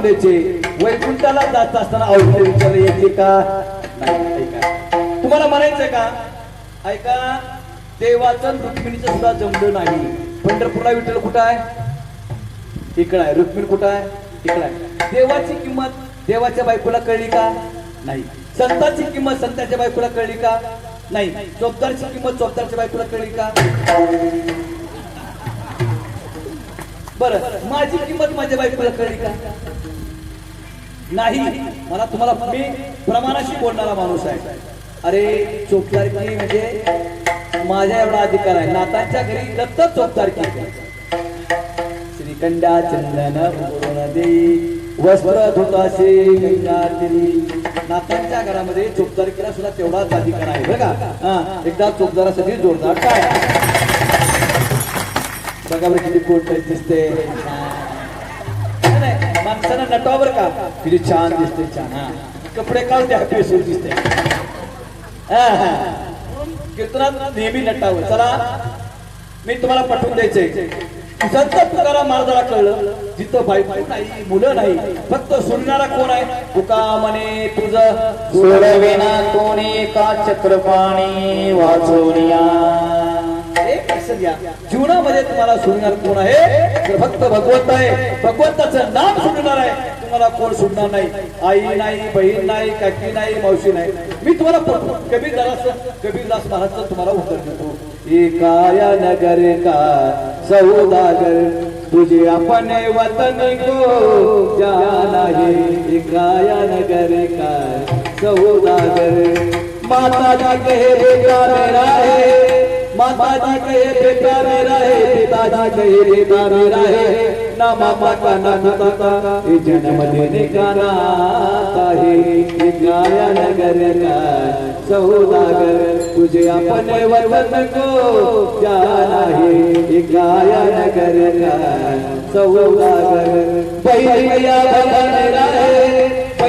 द्यायचे. वैकुंठाला जात असताना औषध विचारले यायचे का? नाही, तुम्हाला म्हणायचंय का? ऐका देवाचं आणि रुक्मिणीचं सुद्धा जमलं नाही. पंढरपूरला विठ्ठल कुठं आहे? इकडं आहे. रुक्मिणी कुठं आहे? इकडं आहे. देवाची किंमत देवाच्या बायकोला कळली का? नाही. संतांची किंमत संतांच्या बायकोला कळली का? नाही. चोपदारची किंमत चोपदारच्या बायकोला कळली का? बरं माझी किंमत माझ्या बायकोला कळली का? नाही मला तुम्हाला मी प्रमाणाशी बोलणारा माणूस आहे. अरे चोपदारकी म्हणजे? माझ्या एवढा अधिकार आहे. नातांच्या घरी दत्त चोपदारकी श्रीखंडा चंदन उरून देई वस्त्र धुतासे गंगातिरी नातांच्या घरामध्ये चोपदारकीला सुद्धा तेवढाच अधिकार आहे. बघा एकदा चोपदारासाठी जोरदार. काय? बघा बरं किती कोट दिसते माणसानं नटावं बरं का किती छान दिसते छान हा कपडे काढून द्या पेसून दिसते हा, हा. कीर्तनात नेहमी नटावं चला मी तुम्हाला पटवून द्यायचंय संत तुकाराम महाराजाला कळलं जिथं बायको नाही मुलं नाही फक्त सुनणारा कोण आहे तुका म्हणे तुझं सोडविना कोणी का चक्रपाणी वाचवनिया एक लक्षात जीवनामध्ये तुम्हाला सुनणार कोण आहे? फक्त भगवंत आहे. भगवंताचं नाम सुटणार आहे. तुम्हाला कोण सुटणार नाही? आई नाही बहीण नाही काकी नाही मावशी नाही. मी तुम्हाला कबीरदास कबीरदास महाराजचं तुम्हाला उत्तर देतो. एकाया नगर का सौदागर? तुझे अपने वतन को जाना है. एकाया नगर का सौदागर? माता जी कहे बेटा मेरा है. माता जी कहे बेटा मेरा है पिताजी कहे बेटा मेरा है ना मामा का ना पिता का ये जन्म देने का नाता है ये गाया नगर का सौदागर तुझे अपने वतन को जाना है ये गाया नगर का सौदागर भैया भैया मेरा है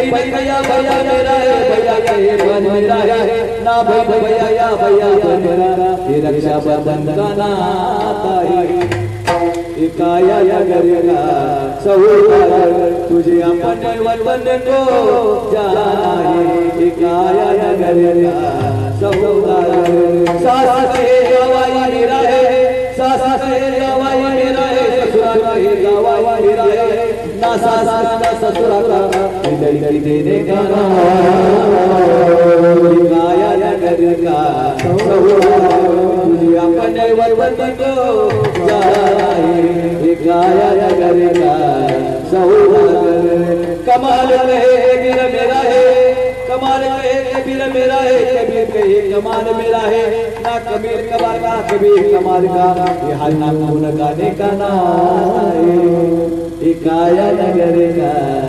भैया भैया भैया मेरा है भैया के मन मेरा है ना भाई भैया भैया मेरा ये रक्षा बंधन का नाता है एकाया नगर का सौदागर तुझे अपने वतन को जाना है एकाया नगर का सौदागर सास के गवाई मेरा है सास के गवाई मेरा है ससुर के गवाई मेरा ना सास का दिल देने का एकाया नगर का अपने वतन को गाया नगर का कमाल रहे मेरा है कबीर कहे कमाल मेरा है। ना कबीर कमाल का कबीर कमाल का ये हाल ना कौन गाने का नाम है। नगर का।